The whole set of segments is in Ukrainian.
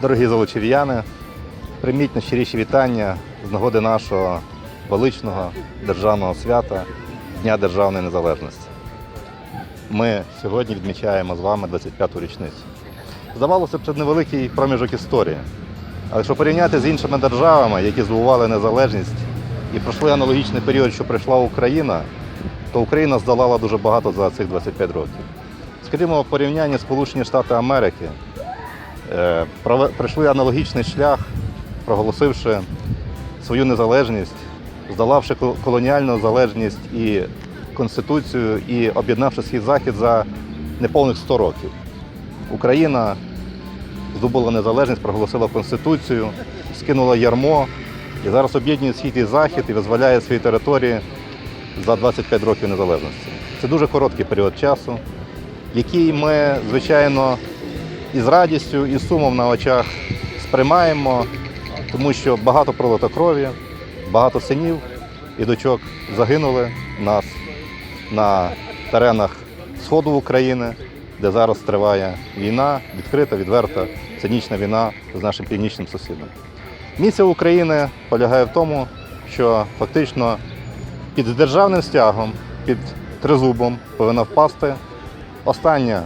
Дорогі золочів'яни, прийміть найщиріші вітання з нагоди нашого величного державного свята Дня Державної Незалежності. Ми сьогодні відмічаємо з вами 25-ту річницю. Здавалося б, це невеликий проміжок історії. Але якщо порівняти з іншими державами, які здобували незалежність і пройшли аналогічний період, що прийшла Україна, то Україна здолала дуже багато за цих 25 років. Скажімо, в порівнянні Сполучені Штати Америки пройшли аналогічний шлях, проголосивши свою незалежність, здолавши колоніальну залежність і Конституцію, і об'єднавши схід захід за неповних 100 років. Україна здобула незалежність, проголосила Конституцію, скинула ярмо і зараз об'єднує схід і захід і визволяє свої території за 25 років незалежності. Це дуже короткий період часу, який ми, звичайно, із радістю і сумом на очах сприймаємо, тому що багато пролито крові, багато синів і дочок загинули нас на теренах сходу України, де зараз триває війна, відкрита, відверта, цинічна війна з нашим північним сусідом. Місія України полягає в тому, що фактично під державним стягом, під тризубом повинна впасти остання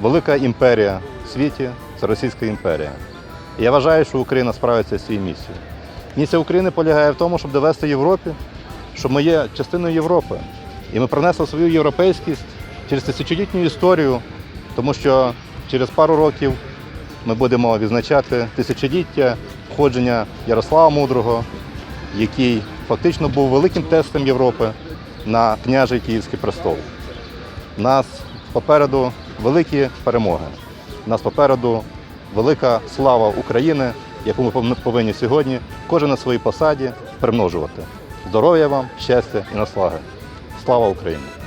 велика імперія в світі це Російська імперія. І я вважаю, що Україна справиться з цією місією. Місія України полягає в тому, щоб довести Європі, що ми є частиною Європи. І ми принесли свою європейськість через тисячолітню історію, тому що через пару років ми будемо відзначати тисячоліття входження Ярослава Мудрого, який фактично був великим тестом Європи на княжий Київський престол. Нас попереду великі перемоги. У нас попереду велика слава України, яку ми повинні сьогодні кожен на своїй посаді примножувати. Здоров'я вам, щастя і наслаги. Слава Україні!